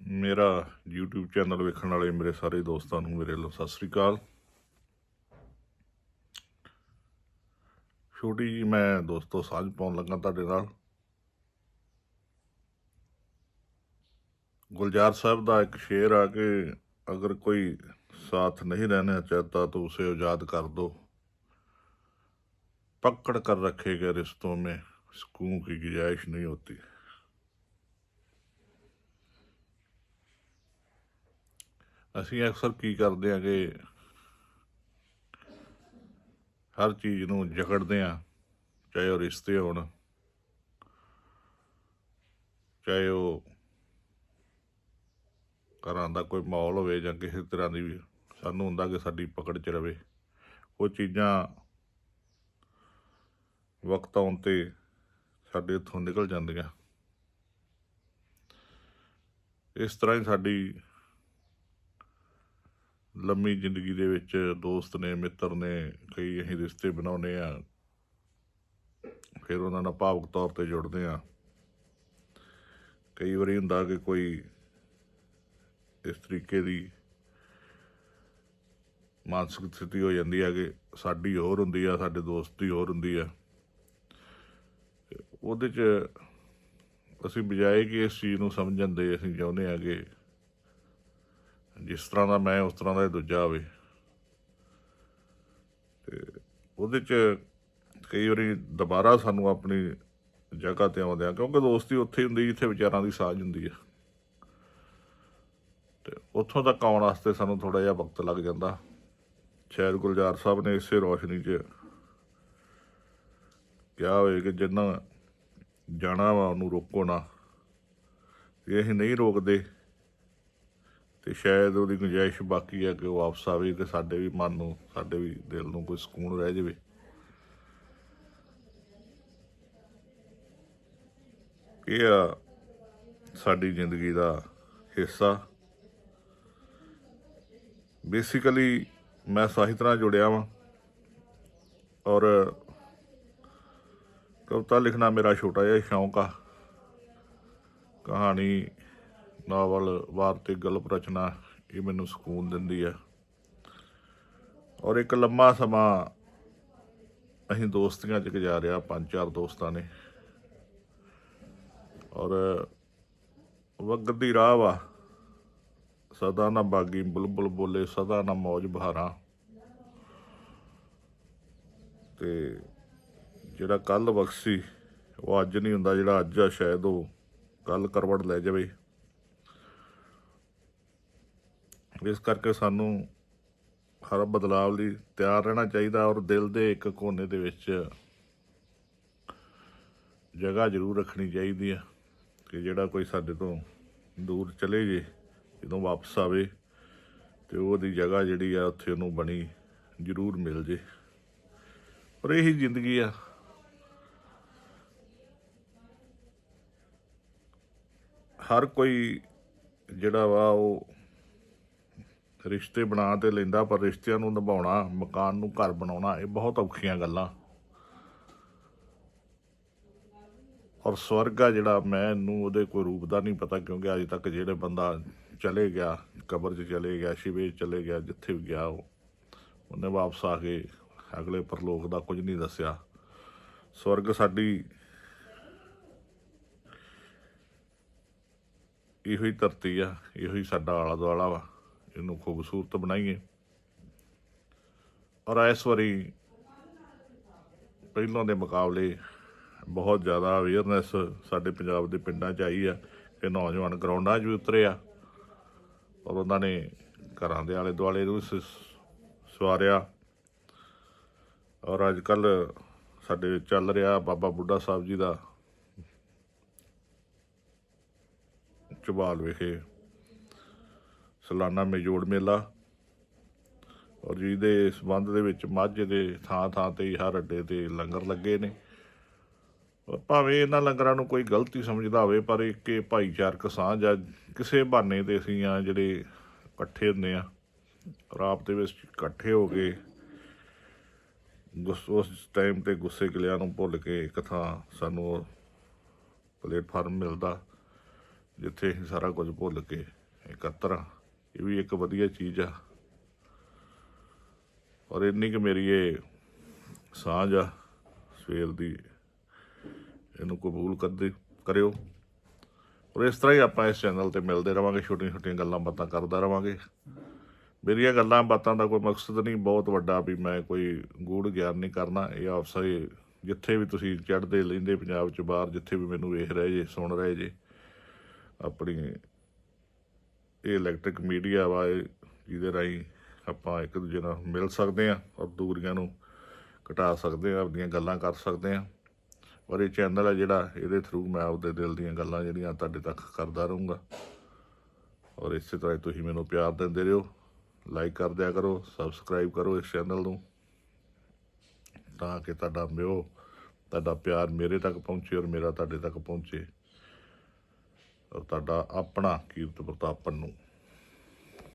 ਮੇਰਾ YouTube channel ਵੇਖਣ ਵਾਲੇ ਮੇਰੇ ਸਾਰੇ ਦੋਸਤਾਂ ਨੂੰ ਮੇਰੇ ਵੱਲੋਂ ਸਤਿ ਸ੍ਰੀ ਅਕਾਲ ਛੋਟੀ ਜੀ ਮੈਂ ਦੋਸਤੋ ਸਾਂਝ ਪਾਉਣ ਲੱਗਾ ਤੁਹਾਡੇ ਨਾਲ ਗੁਲਜ਼ਾਰ ਸਾਹਿਬ ਦਾ ਇੱਕ ਸ਼ੇਰ ਆ ਕਿ ਅਗਰ ਕੋਈ साथ नहीं रहना चाहता तो उसे आजाद कर दो पकड़ कर रखे गए रिश्तों में सुकून की गुंजाइश नहीं होती ਅਸੀਂ ਅਕਸਰ ਕੀ ਕਰਦੇ ਆ ਕਿ ਹਰ ਚੀਜ਼ ਨੂੰ ਜਕੜਦੇ ਆ ਚਾਹੇ ਉਹ ਰਿਸ਼ਤੇ ਹੋਣ, ਚਾਹੇ ਉਹ ਘਰਾਂ ਦਾ ਕੋਈ ਮਾਹੌਲ ਹੋਵੇ ਜਾਂ ਕਿਸੇ ਤਰ੍ਹਾਂ ਦੀ ਵੀ, ਸਾਨੂੰ ਹੁੰਦਾ ਕਿ ਸਾਡੀ ਪਕੜ 'ਚ ਰਵੇ। ਉਹ ਚੀਜ਼ਾਂ ਵਕਤ ਆਉਣ ਤੇ ਸਾਡੇ ਇੱਥੋਂ ਨਿਕਲ ਜਾਂਦੀਆਂ। ਇਸ ਤਰ੍ਹਾਂ ਹੀ ਸਾਡੀ ਲੰਮੀ ਜ਼ਿੰਦਗੀ ਦੇ ਵਿੱਚ ਦੋਸਤ ਨੇ, ਮਿੱਤਰ ਨੇ ਕਈ ਅਸੀਂ ਰਿਸ਼ਤੇ ਬਣਾਉਨੇ ਆ ਫਿਰ ਉਹਨਾਂ ਨਾਲ ਭਾਵਕ ਤੌਰ ਤੇ ਜੁੜਦੇ ਆ ਕਈ ਵਾਰੀ ਹੁੰਦਾ ਕਿ ਕੋਈ ਇਸ ਤਰੀਕੇ ਦੀ ਮਾਨਸਿਕ ਸਥਿਤੀ ਹੋ ਜਾਂਦੀ ਹੈ ਕਿ ਸਾਡੀ ਹੋਰ ਹੁੰਦੀ ਆ, ਸਾਡੇ ਦੋਸਤ ਦੀ ਹੋਰ ਹੁੰਦੀ ਆ। ਉਹਦੇ 'ਚ ਅਸੀਂ ਬਜਾਏ ਕਿ ਇਸ ਚੀਜ਼ ਨੂੰ ਸਮਝਣ ਦੇ ਅਸੀਂ ਚਾਹੁੰਦੇ ਆ ਕਿ ਜਿਸ ਤਰ੍ਹਾਂ ਦਾ ਮੈਂ ਉਸ ਤਰ੍ਹਾਂ ਦਾ ਇਹ ਦੂਜਾ ਹੋਵੇ। ਤੇ ਉਹਦੇ 'ਚ ਕਈ ਵਾਰੀ ਦੁਬਾਰਾ ਸਾਨੂੰ ਆਪਣੀ ਜਗ੍ਹਾ ਤੇ ਆਉਂਦੇ ਆ, ਕਿਉਂਕਿ ਦੋਸਤੀ ਉੱਥੇ ਹੀ ਹੁੰਦੀ, ਜਿੱਥੇ ਵਿਚਾਰਾਂ ਦੀ ਸਾਂਝ ਹੁੰਦੀ ਹੈ ਤੇ ਉੱਥੋਂ ਤੱਕ ਆਉਣ ਵਾਸਤੇ ਸਾਨੂੰ ਥੋੜਾ ਜਿਹਾ ਵਕਤ ਲੱਗ ਜਾਂਦਾ। ਸ਼ਾਇਦ ਗੁਲਜ਼ਾਰ ਸਾਹਿਬ ਨੇ ਇਸੇ ਰੋਸ਼ਨੀ 'ਚ ਕਿਹਾ ਹੋਵੇ ਕਿ ਜਿੰਨਾ ਜਾਣਾ ਵਾ, ਉਹਨੂੰ ਰੋਕੋ ਨਾ। ਜੇ ਅਸੀਂ ਨਹੀਂ ਰੋਕਦੇ ਤੇ ਸ਼ਾਇਦ ਉਹਦੀ ਗੁੰਜਾਇਸ਼ ਬਾਕੀ ਆ ਕਿ ਉਹ ਵਾਪਸ ਆਵੇ ਤੇ ਸਾਡੇ ਵੀ ਮਨ ਨੂੰ, ਸਾਡੇ ਵੀ ਦਿਲ ਨੂੰ ਕੋਈ ਸਕੂਨ ਰਹਿ ਜਾਵੇ। ਇਹ ਆ ਸਾਡੀ ਜ਼ਿੰਦਗੀ ਦਾ ਹਿੱਸਾ। ਬੇਸਿਕਲੀ ਮੈਂ ਸਾਹਿਤ ਨਾਲ ਜੁੜਿਆ ਵਾਂ ਔਰ ਕਵਿਤਾ ਲਿਖਣਾ ਮੇਰਾ ਛੋਟਾ ਜਿਹਾ ਸ਼ੌਂਕ ਆ। ਕਹਾਣੀ ਨਾਵਲ ਵਾਰਤਕ ਗਲਪ ਰਚਨਾ ਇਹ ਮੈਨੂੰ ਸਕੂਨ ਦਿੰਦੀ ਆ। ਔਰ ਇੱਕ ਲੰਮਾ ਸਮਾਂ ਅਸੀਂ ਦੋਸਤੀਆਂ 'ਚ ਗੁਜ਼ਾਰਿਆ, ਪੰਜ ਚਾਰ ਦੋਸਤਾਂ ਨੇ। ਔਰ ਵਗਦੀ ਰਾਹ ਵਾ। ਸਦਾ ਨਾ ਬਾਗੀ ਬੁਲਬੁਲ ਬੋਲੇ, ਸਦਾ ਨਾ ਮੌਜ ਬਹਾਰਾਂ। ਤੇ ਜਿਹੜਾ ਕੱਲ ਬਖਸ਼ੀ, ਉਹ ਅੱਜ ਨਹੀਂ ਹੁੰਦਾ, ਜਿਹੜਾ ਅੱਜ ਆ, ਸ਼ਾਇਦ ਉਹ ਕੱਲ ਕਰਵਟ ਲੈ ਜਾਵੇ। ਇਸ ਕਰਕੇ ਸਾਨੂੰ ਹਰ ਬਦਲਾਵ ਲਈ ਤਿਆਰ ਰਹਿਣਾ ਚਾਹੀਦਾ ਔਰ ਦਿਲ ਦੇ ਇੱਕ ਕੋਨੇ ਦੇ ਵਿੱਚ ਜਗ੍ਹਾ ਜ਼ਰੂਰ ਰੱਖਣੀ ਚਾਹੀਦੀ ਆ ਕਿ ਜਿਹੜਾ ਕੋਈ ਸਾਡੇ ਤੋਂ ਦੂਰ ਚਲੇ ਜੇ, ਜਦੋਂ ਵਾਪਸ ਆਵੇ ਤੇ ਉਹਦੀ ਜਗ੍ਹਾ ਜਿਹੜੀ ਆ ਉੱਥੇ ਉਹਨੂੰ ਬਣੀ ਜ਼ਰੂਰ ਮਿਲ ਜੇ। ਪਰ ਇਹੀ ਜ਼ਿੰਦਗੀ ਆ। ਹਰ ਕੋਈ ਜਿਹੜਾ ਵਾ ਉਹ ਰਿਸ਼ਤੇ ਬਣਾ ਤੇ ਲੈਂਦਾ, ਪਰ ਰਿਸ਼ਤਿਆਂ ਨੂੰ ਨਿਭਾਉਣਾ, ਮਕਾਨ ਨੂੰ ਘਰ ਬਣਾਉਣਾ, ਇਹ ਬਹੁਤ ਔਖੀਆਂ ਗੱਲਾਂ। ਔਰ ਸਵਰਗ ਆ ਜਿਹੜਾ ਮੈਨੂੰ ਉਹਦੇ ਕੋਈ ਰੂਪ ਦਾ ਨਹੀਂ ਪਤਾ, ਕਿਉਂਕਿ ਅਜੇ ਤੱਕ ਜਿਹੜੇ ਬੰਦਾ ਚਲੇ ਗਿਆ, ਕਬਰ 'ਚ ਚਲੇ ਗਿਆ, ਸ਼ਿਵੇ 'ਚ ਚਲੇ ਗਿਆ, ਜਿੱਥੇ ਵੀ ਗਿਆ ਉਹ, ਉਹਨੇ ਵਾਪਸ ਆ ਕੇ ਅਗਲੇ ਪਰਲੋਕ ਦਾ ਕੁਝ ਨਹੀਂ ਦੱਸਿਆ। ਸਵਰਗ ਸਾਡੀ ਇਹੋ ਹੀ ਧਰਤੀ ਆ, ਇਹੋ ਹੀ ਸਾਡਾ ਆਲਾ ਦੁਆਲਾ ਵਾ। ਇਹਨੂੰ ਖੂਬਸੂਰਤ ਬਣਾਈਏ। ਔਰ ਇਸ ਵਾਰੀ ਪਹਿਲਾਂ ਦੇ ਮੁਕਾਬਲੇ ਬਹੁਤ ਜ਼ਿਆਦਾ ਅਵੇਅਰਨੈਸ ਸਾਡੇ ਪੰਜਾਬ ਦੇ ਪਿੰਡਾਂ 'ਚ ਆਈ ਆ। ਕਿ ਨੌਜਵਾਨ ਗਰਾਊਂਡਾਂ 'ਚ ਵੀ ਉਤਰੇ ਆ। ਔਰ ਉਹਨਾਂ ਨੇ ਘਰਾਂ ਦੇ ਆਲੇ ਦੁਆਲੇ ਨੂੰ ਸ- ਸਵਾਰਿਆ। ਔਰ ਅੱਜ ਕੱਲ ਸਾਡੇ ਚੱਲ ਰਿਹਾ ਬਾਬਾ ਬੁੱਢਾ ਸਾਹਿਬ ਜੀ ਦਾ ਚਬਾਲ ਵਿਖੇ ਸਾਲਾਨਾ ਮੇਜੋੜ ਮੇਲਾ। ਔਰ ਜਿਹਦੇ ਸਬੰਧ ਦੇ ਵਿੱਚ ਮਾਝੇ ਦੇ ਥਾਂ ਥਾਂ ਤੇ ਹਰ ਅੱਡੇ ਤੇ ਲੰਗਰ ਲੱਗੇ ਨੇ। ਔਰ ਭਾਵੇਂ ਇਹਨਾਂ ਲੰਗਰਾਂ ਨੂੰ ਕੋਈ ਗਲਤੀ ਸਮਝਦਾ ਹੋਵੇ, ਪਰ ਇੱਕ ਇਹ ਭਾਈਚਾਰਕ ਸਾਂਝ ਆ, ਕਿਸੇ ਬਹਾਨੇ ਤੇ ਅਸੀਂ ਆ ਜਿਹੜੇ ਇਕੱਠੇ ਹੁੰਦੇ ਆ, ਔਰ ਆਪ ਦੇ ਵਿੱਚ ਇਕੱਠੇ ਹੋ ਕੇ ਗੁੱਸ, ਉਸ ਟਾਈਮ ਤੇ ਗੁੱਸੇ ਗਿਲਿਆਂ ਨੂੰ ਭੁੱਲ ਕੇ ਇੱਕ ਥਾਂ ਸਾਨੂੰ ਪਲੇਟਫਾਰਮ ਮਿਲਦਾ, ਜਿੱਥੇ ਅਸੀਂ ਸਾਰਾ ਕੁਝ ਭੁੱਲ ਕੇ ਇਕੱਤਰ ਹਾਂ ਇਹ ਵੀ ਇੱਕ ਵਧੀਆ ਚੀਜ਼ ਆ। ਔਰ ਇੰਨੀ ਕਿ ਮੇਰੀ ਇਹ ਸਾਂਝ ਆ ਸਵੇਰ ਦੀ, ਇਹਨੂੰ ਕਬੂਲ ਕਰਦੇ, ਕਰਿਓ। ਔਰ ਇਸ ਤਰ੍ਹਾਂ ਹੀ ਆਪਾਂ ਇਸ ਚੈਨਲ ਤੇ ਮਿਲਦੇ ਰਵਾਂਗੇ ਛੋਟੀਆਂ ਛੋਟੀਆਂ ਗੱਲਾਂ ਬਾਤਾਂ ਕਰਦਾ ਰਵਾਂਗੇ। ਮੇਰੀਆਂ ਗੱਲਾਂ ਬਾਤਾਂ ਦਾ ਕੋਈ ਮਕਸਦ ਨਹੀਂ, ਬਹੁਤ ਵੱਡਾ ਵੀ ਮੈਂ ਕੋਈ ਗੂੜ ਗਿਆਨ ਨਹੀਂ ਕਰਨਾ। ਇਹ ਆਪਸੇ ਜਿੱਥੇ ਵੀ ਤੁਸੀਂ ਚੜ੍ਹਦੇ, ਲੈਂਦੇ ਪੰਜਾਬ ਚ ਬਾਹਰ, ਜਿੱਥੇ ਵੀ ਮੈਨੂੰ ਵੇਖ ਰਹੇ ਜੇ, ਸੁਣ ਰਹੇ ਜੇ, ਆਪਣੀ ਇਹ ਇਲੈਕਟ੍ਰਿਕ ਮੀਡੀਆ ਵਾ, ਇਹ ਜਿਹਦੇ ਰਾਹੀਂ ਆਪਾਂ ਇੱਕ ਦੂਜੇ ਨਾਲ ਮਿਲ ਸਕਦੇ ਆ ਔਰ ਦੂਰੀਆਂ ਨੂੰ ਘਟਾ ਸਕਦੇ ਆ ਆਪਣੀਆਂ ਗੱਲਾਂ ਕਰ ਸਕਦੇ ਆ ਔਰ ਇਹ ਚੈਨਲ ਹੈ ਜਿਹੜਾ, ਇਹਦੇ ਥਰੂ ਮੈਂ ਆਪਦੇ ਦਿਲ ਦੀਆਂ ਗੱਲਾਂ ਜਿਹੜੀਆਂ ਤੁਹਾਡੇ ਤੱਕ ਕਰਦਾ ਰਹੂੰਗਾ। ਔਰ ਇਸੇ ਤਰ੍ਹਾਂ ਹੀ ਤੁਸੀਂ ਮੈਨੂੰ ਪਿਆਰ ਦਿੰਦੇ ਰਹੋ ਲਾਈਕ ਕਰ ਦਿਆ ਕਰੋ ਸਬਸਕ੍ਰਾਈਬ ਕਰੋ ਇਸ ਚੈਨਲ ਨੂੰ, ਤਾਂ ਕਿ ਤੁਹਾਡਾ ਮਿਓ, ਤੁਹਾਡਾ ਪਿਆਰ ਮੇਰੇ ਤੱਕ ਪਹੁੰਚੇ ਔਰ ਮੇਰਾ ਤੁਹਾਡੇ ਤੱਕ ਪਹੁੰਚੇ। ਔਰ ਤੁਹਾਡਾ ਆਪਣਾ ਕੀਰਤ ਪ੍ਰਤਾਪਨ ਨੂੰ